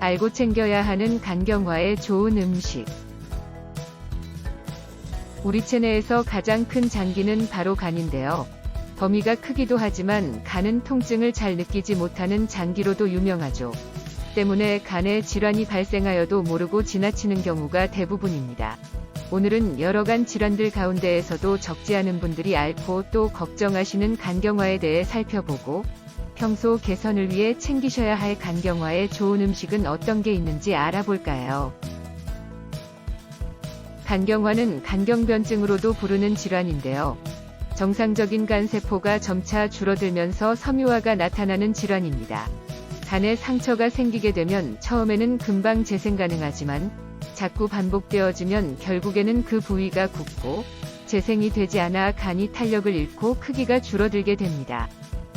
알고 챙겨야 하는 간경화에 좋은 음식. 우리 체내에서 가장 큰 장기는 바로 간인데요. 범위가 크기도 하지만 간은 통증을 잘 느끼지 못하는 장기로도 유명하죠. 때문에 간에 질환이 발생하여도 모르고 지나치는 경우가 대부분입니다. 오늘은 여러 간 질환들 가운데에서도 적지 않은 분들이 앓고 또 걱정하시는 간경화에 대해 살펴보고 평소 개선을 위해 챙기셔야 할 간경화에 좋은 음식은 어떤 게 있는지 알아볼까요? 간경화는 간경변증으로도 부르는 질환인데요. 정상적인 간세포가 점차 줄어들면서 섬유화가 나타나는 질환입니다. 간에 상처가 생기게 되면 처음에는 금방 재생 가능하지만 자꾸 반복되어지면 결국에는 그 부위가 굽고 재생이 되지 않아 간이 탄력을 잃고 크기가 줄어들게 됩니다.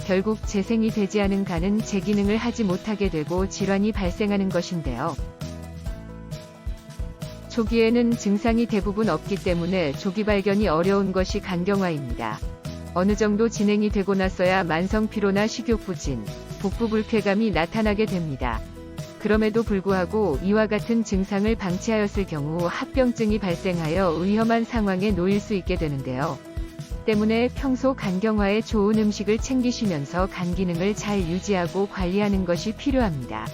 결국 재생이 되지 않은 간은 제 기능을 하지 못하게 되고 질환이 발생하는 것인데요. 초기에는 증상이 대부분 없기 때문에 조기 발견이 어려운 것이 간경화입니다. 어느 정도 진행이 되고 나서야 만성 피로나 식욕 부진, 복부 불쾌감이 나타나게 됩니다. 그럼에도 불구하고 이와 같은 증상을 방치하였을 경우 합병증이 발생하여 위험한 상황에 놓일 수 있게 되는데요. 때문에 평소 간경화에 좋은 음식을 챙기시면서 간 기능을 잘 유지하고 관리하는 것이 필요합니다.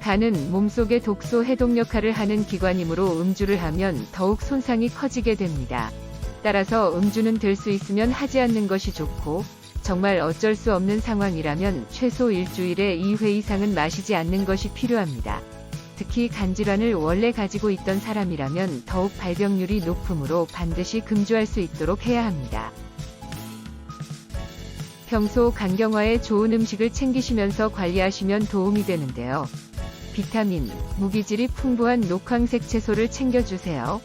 간은 몸속의 독소 해독 역할을 하는 기관이므로 음주를 하면 더욱 손상이 커지게 됩니다. 따라서 음주는 될 수 있으면 하지 않는 것이 좋고, 정말 어쩔 수 없는 상황이라면 최소 일주일에 2회 이상은 마시지 않는 것이 필요합니다. 특히 간질환을 원래 가지고 있던 사람이라면 더욱 발병률이 높으므로 반드시 금주할 수 있도록 해야 합니다. 평소 간경화에 좋은 음식을 챙기시면서 관리하시면 도움이 되는데요. 비타민, 무기질이 풍부한 녹황색 채소를 챙겨주세요.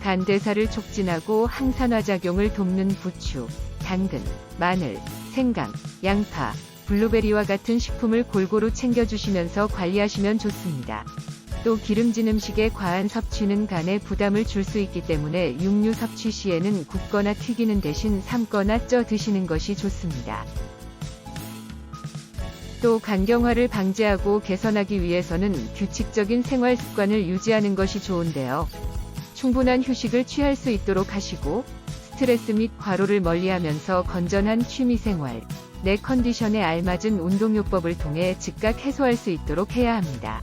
간 대사를 촉진하고 항산화 작용을 돕는 부추, 당근, 마늘, 생강, 양파, 블루베리와 같은 식품을 골고루 챙겨주시면서 관리하시면 좋습니다. 또 기름진 음식의 과한 섭취는 간에 부담을 줄 수 있기 때문에 육류 섭취 시에는 굽거나 튀기는 대신 삶거나 쪄 드시는 것이 좋습니다. 또 간경화를 방지하고 개선하기 위해서는 규칙적인 생활 습관을 유지하는 것이 좋은데요. 충분한 휴식을 취할 수 있도록 하시고 스트레스 및 과로를 멀리하면서 건전한 취미 생활, 내 컨디션에 알맞은 운동요법을 통해 즉각 해소할 수 있도록 해야 합니다.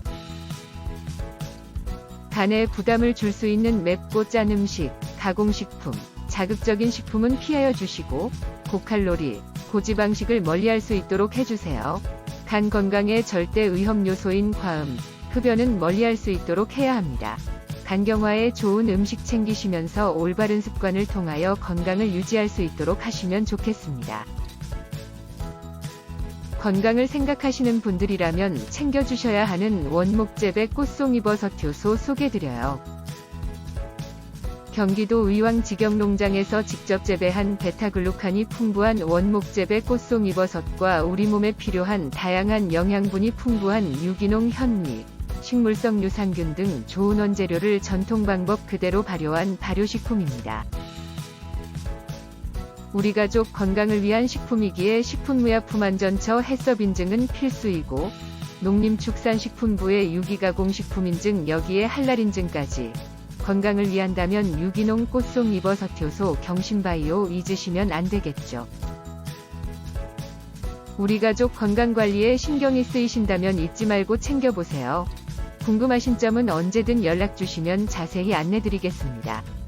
간에 부담을 줄 수 있는 맵고 짠 음식, 가공식품, 자극적인 식품은 피하여 주시고 고칼로리, 고지방식을 멀리할 수 있도록 해주세요. 간 건강의 절대 위험 요소인 과음, 흡연은 멀리할 수 있도록 해야 합니다. 간경화에 좋은 음식 챙기시면서 올바른 습관을 통하여 건강을 유지할 수 있도록 하시면 좋겠습니다. 건강을 생각하시는 분들이라면 챙겨주셔야 하는 원목재배 꽃송이버섯 효소 소개드려요. 경기도 의왕 직영농장에서 직접 재배한 베타글루칸이 풍부한 원목재배 꽃송이버섯과 우리 몸에 필요한 다양한 영양분이 풍부한 유기농 현미, 식물성 유산균 등 좋은 원재료를 전통 방법 그대로 발효한 발효식품입니다. 우리 가족 건강을 위한 식품이기에 식품의약품안전처 해썹 인증은 필수이고 농림축산식품부의 유기가공식품 인증 여기에 한랄 인증까지 건강을 위한다면 유기농 꽃송 이버섯 효소 경신바이오 잊으시면 안 되겠죠. 우리 가족 건강관리에 신경이 쓰이신다면 잊지 말고 챙겨보세요. 궁금하신 점은 언제든 연락 주시면 자세히 안내드리겠습니다.